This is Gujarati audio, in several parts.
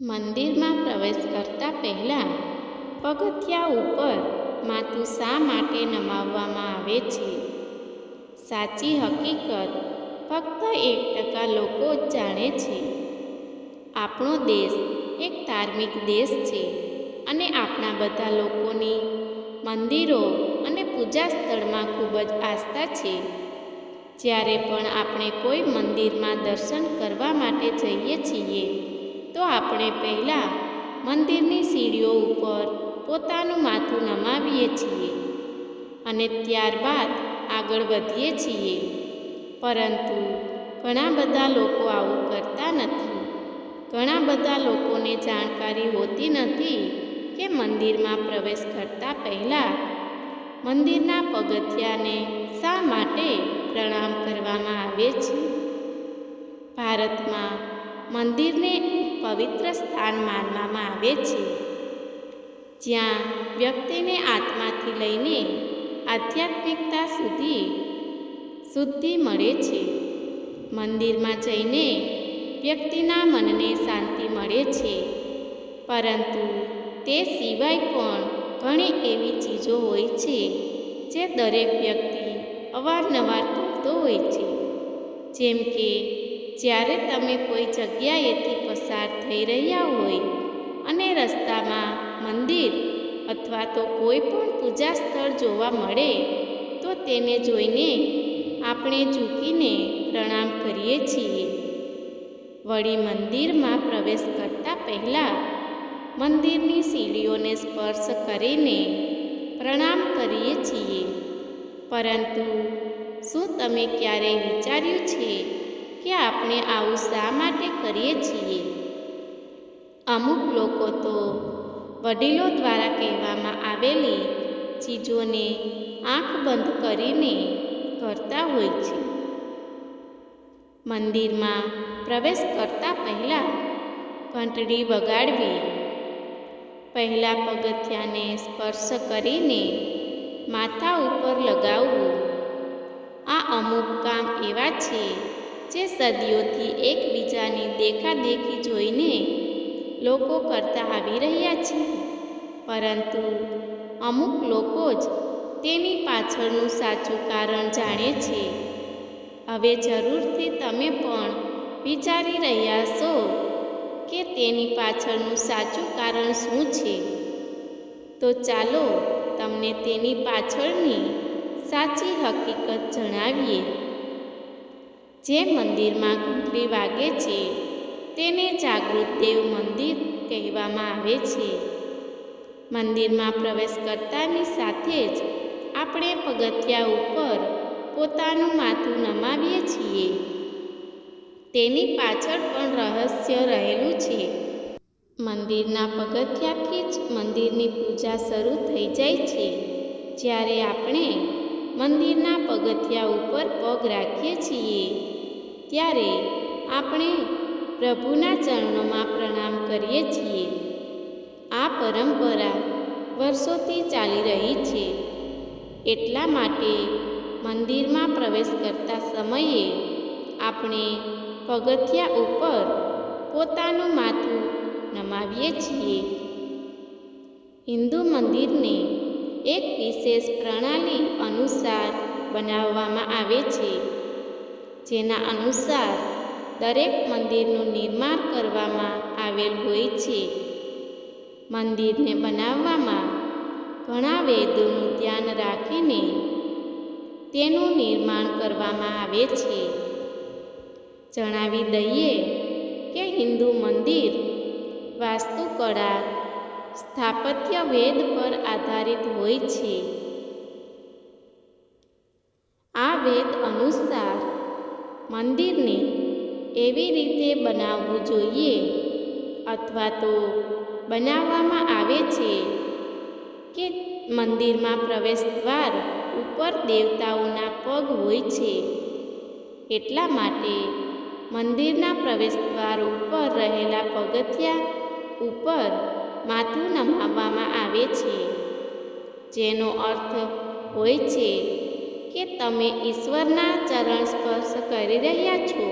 મંદિરમાં પ્રવેશ કરતા પહેલાં પગથિયા ઉપર માથું શા માટે નમાવવામાં આવે છે. સાચી હકીકત ફક્ત એક ટકા લોકો જ જાણે છે. આપણો દેશ એક ધાર્મિક દેશ છે અને આપણા બધા લોકોની મંદિરો અને પૂજા સ્થળમાં ખૂબ જ આસ્થા છે. જ્યારે પણ આપણે કોઈ મંદિરમાં દર્શન કરવા માટે જઈએ છીએ તો આપણે પહેલાં મંદિરની સીડીઓ ઉપર પોતાનું માથું નમાવીએ છીએ અને ત્યારબાદ આગળ વધીએ છીએ. પરંતુ ઘણા બધા લોકો આવું કરતા નથી. ઘણા બધા લોકોને જાણકારી હોતી નથી કે મંદિરમાં પ્રવેશ કરતા પહેલાં મંદિરના પગથિયાને શા માટે પ્રણામ કરવામાં આવે છે? ભારતમાં મંદિરને પવિત્ર સ્થાન માનવામાં આવે છે. જ્યાં વ્યક્તિને આત્માથી લઈને આધ્યાત્મિકતા સુધી શુદ્ધિ મળે છે. મંદિરમાં જઈને વ્યક્તિના મનને શાંતિ મળે છે. પરંતુ તે સિવાય પણ ઘણી એવી ચીજો હોય છે જે દરેક વ્યક્તિ અવારનવાર કરતો હોય છે. જેમ કે જ્યારે તમે કોઈ જગ્યાએથી પસાર થઈ રહ્યા હોય અને રસ્તામાં મંદિર અથવા તો કોઈ પણ પૂજા સ્થળ જોવા મળે, તો તેને જોઈને આપણે ઝૂકીને પ્રણામ કરીએ છીએ. વળી મંદિરમાં પ્રવેશ કરતાં પહેલાં મંદિરની સીડીઓને સ્પર્શ કરીને પ્રણામ કરીએ છીએ. પરંતુ શું તમે ક્યારેય વિચાર્યું છે કે આપણે આવું શા માટે કરીએ છીએ? અમુક લોકો તો વડીલો દ્વારા કહેવામાં આવેલી ચીજોને આંખ બંધ કરીને કરતા હોય છે. મંદિરમાં પ્રવેશ કરતા પહેલાં ઘંટડી વગાડવી, પહેલાં પગથિયાને સ્પર્શ કરીને માથા ઉપર લગાવવું, આ અમુક કામ એવા છે જે સદીઓથી એકબીજાની દેખાદેખી જોઈને લોકો કરતા આવી રહ્યા છે. પરંતુ અમુક લોકો જ તેની પાછળનું સાચું કારણ જાણે છે. હવે જરૂરથી તમે પણ વિચારી રહ્યા છો કે તેની પાછળનું સાચું કારણ શું છે? તો ચાલો તમને તેની પાછળની સાચી હકીકત જણાવીએ. જે મંદિરમાં ઘંટડી વાગે છે, તેને જાગૃત દેવ મંદિર કહેવામાં આવે છે. મંદિરમાં પ્રવેશ કરતાની સાથે જ આપણે પગથિયા ઉપર પોતાનું માથું નમાવીએ છીએ. તેની પાછળ પણ રહસ્ય રહેલું છે. મંદિરના પગથિયાથી જ મંદિરની પૂજા શરૂ થઈ જાય છે. જ્યારે આપણે મંદિરના પગથિયા ઉપર પગ રાખીએ છીએ ત્યારે આપણે પ્રભુના ચરણોમાં પ્રણામ કરીએ છીએ. આ પરંપરા વર્ષોથી ચાલી રહી છે. એટલા માટે મંદિરમાં પ્રવેશ કરતા સમયે આપણે પગથિયા ઉપર પોતાનું માથું નમાવીએ છીએ. હિન્દુ મંદિરને એક વિશેષ પ્રણાલી અનુસાર બનાવવામાં આવે છે. જેના અનુસાર દરેક મંદિરનું નિર્માણ કરવામાં આવેલ હોય છે. મંદિરને બનાવવામાં ઘણા વેદોનું ધ્યાન રાખીને તેનું નિર્માણ કરવામાં આવે છે. જણાવી દઈએ કે હિન્દુ મંદિર વાસ્તુકળા, સ્થાપત્ય વેદ પર આધારિત હોય છે. આ વેદ અનુસાર મંદિરને એવી રીતે બનાવવું જોઈએ અથવા તો બનાવવામાં આવે છે કે મંદિરમાં પ્રવેશ દ્વાર ઉપર દેવતાઓના પગ હોય છે. એટલા માટે મંદિરના પ્રવેશ દ્વાર ઉપર રહેલા પગથિયા ઉપર માથું નમાવવામાં આવે છે. જેનો અર્થ હોય છે કે તમે ઈશ્વરના ચરણ સ્પર્શ કરી રહ્યા છો?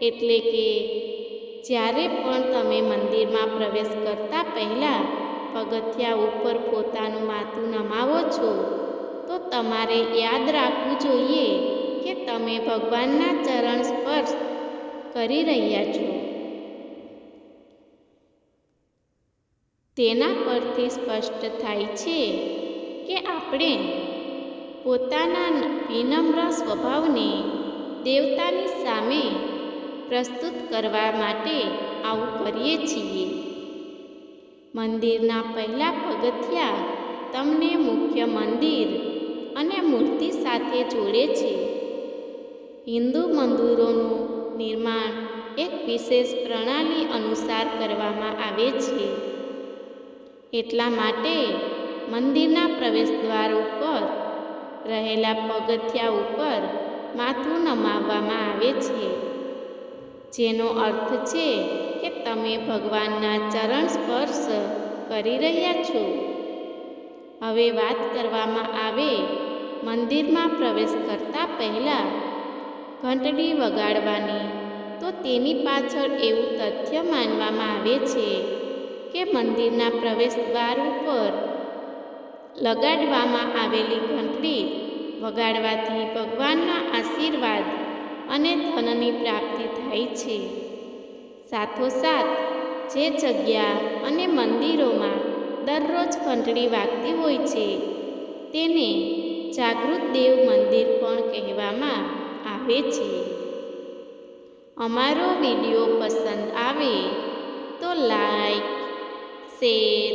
એટલે કે જ્યારે પણ તમે મંદિરમાં પ્રવેશ કરતા પહેલાં પગથિયા ઉપર પોતાનું માથું નમાવો છો, તો તમારે યાદ રાખવું જોઈએ કે તમે ભગવાનના ચરણ સ્પર્શ કરી રહ્યા છો. તેના પરથી સ્પષ્ટ થાય છે કે આપણે પોતાના વિનમ્ર સ્વભાવને દેવતાની સામે પ્રસ્તુત કરવા માટે આવું કરીએ છીએ. મંદિરના પહેલા પગથિયા તમને મુખ્ય મંદિર અને મૂર્તિ સાથે જોડે છે. હિન્દુ મંદિરોનું નિર્માણ એક વિશેષ પ્રણાલી અનુસાર કરવામાં આવે છે. એટલા માટે મંદિરના પ્રવેશદ્વાર ઉપર રહેલા પગથિયા ઉપર માથું નમાવવામાં આવે છે. જેનો અર્થ છે કે તમે ભગવાનના ચરણ સ્પર્શ કરી રહ્યા છો. હવે વાત કરવામાં આવે મંદિરમાં પ્રવેશ કરતા પહેલાં ઘંટડી વગાડવાની. તો તેની પાછળ એવું તથ્ય માનવામાં આવે છે કે મંદિરના પ્રવેશદ્વાર ઉપર લગાડવામાં આવેલી ઘંટડી વગાડવાથી ભગવાનના આશીર્વાદ અને ધનની પ્રાપ્તિ થાય છે. સાથોસાથ, જે જગ્યા અને મંદિરોમાં દરરોજ ઘંટડી વાગતી હોય છે, તેને જાગૃત દેવ મંદિર પણ કહેવામાં આવે છે. અમારો વીડિયો પસંદ આવે તો લાઈક, શેર